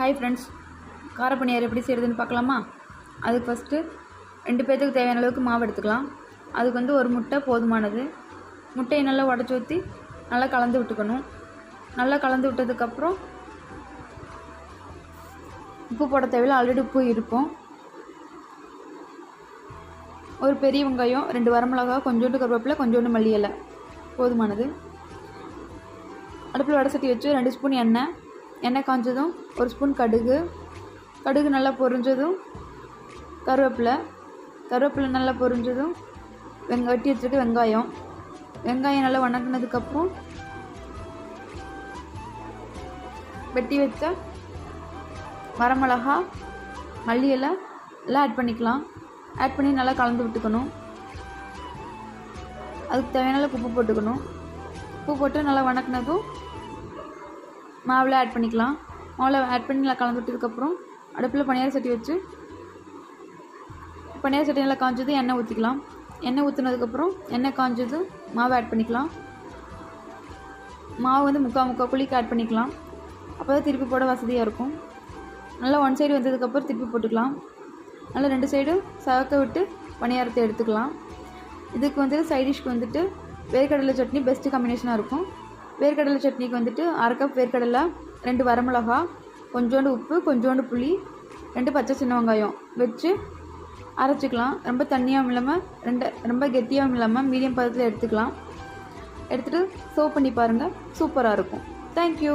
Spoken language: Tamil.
ஹாய் ஃப்ரெண்ட்ஸ் காரப்பணியார் எப்படி செய்கிறதுன்னு பார்க்கலாமா? அதுக்கு ஃபஸ்ட்டு ரெண்டு பேர்த்துக்கு தேவையான அளவுக்கு மாவு எடுத்துக்கலாம். அதுக்கு வந்து ஒரு முட்டை போதுமானது. முட்டையை நல்லா உடச்சி ஊற்றி நல்லா கலந்து விட்டுக்கணும். நல்லா கலந்து விட்டதுக்கப்புறம் உப்பு போட தேவையில்ல. ஆல்ரெடி உப்பு இருக்கும். ஒரு பெரிய வெங்காயம் ரெண்டு வரமிளகா கொஞ்சோண்டு கருவேப்பிலை கொஞ்சோண்டு மல்லி இலை போதுமானது. அடுப்பில் வடை சட்டி வச்சு ரெண்டு ஸ்பூன் எண்ணெய் எண்ணெய் காஞ்சதும் ஒரு ஸ்பூன் கடுகு. கடுகு நல்லா பொரிஞ்சதும் கருவேப்பிலை. கருவேப்பிலை நல்லா பொரிஞ்சதும் வெங்க வெட்டி வச்சுருக்க வெங்காயம். வெங்காயம் நல்லா வணங்கினதுக்கப்புறம் வெட்டி வச்ச வரமிளகா மல்லி இலை எல்லாம் ஆட் பண்ணிக்கலாம். ஆட் பண்ணி நல்லா கலந்து விட்டுக்கணும். அதுக்கு தேவையான உப்பு போட்டுக்கணும். உப்பு போட்டு நல்லா வணக்கினதும் மாவில் ஆட் பண்ணிக்கலாம். மாவில் ஆட் பண்ணி நல்லா கலந்து விட்டதுக்கப்புறம் அடுப்பில் பனியார சட்டி வச்சு பனியார சட்டி நல்லா காஞ்சது எண்ணெய் ஊற்றிக்கலாம் எண்ணெய் ஊற்றினதுக்கப்புறம் எண்ணெய் காஞ்சது மாவு ஆட் பண்ணிக்கலாம். மாவு வந்து முக்கால் முக்கால் குழிக்கு ஆட் பண்ணிக்கலாம். அப்போ தான் திருப்பி போட வசதியாக இருக்கும். நல்லா ஒன் சைடு வந்ததுக்கப்புறம் திருப்பி போட்டுக்கலாம். நல்லா ரெண்டு சைடும் சவக்க விட்டு பணியாரத்தை எடுத்துக்கலாம். இதுக்கு வந்து சைடிஷ்க்கு வந்துட்டு வேர்க்கடலை சட்னி பெஸ்ட்டு காம்பினேஷனாக இருக்கும். வேர்க்கடலை சட்னிக்கு வந்துட்டு அரை கப் வேர்க்கடலை ரெண்டு வரமிளகா கொஞ்சோண்டு உப்பு கொஞ்சோண்டு புளி ரெண்டு பச்சை சின்ன வெங்காயம் வச்சு அரைச்சிக்கலாம். ரொம்ப தண்ணியாகவும் இல்லாமல் ரெண்டு ரொம்ப கெட்டியாகவும் இல்லாமல் மீடியம் பதத்தில் எடுத்துக்கலாம். எடுத்துகிட்டு சர்வ் பண்ணி பாருங்கள் சூப்பராக இருக்கும். தேங்க்யூ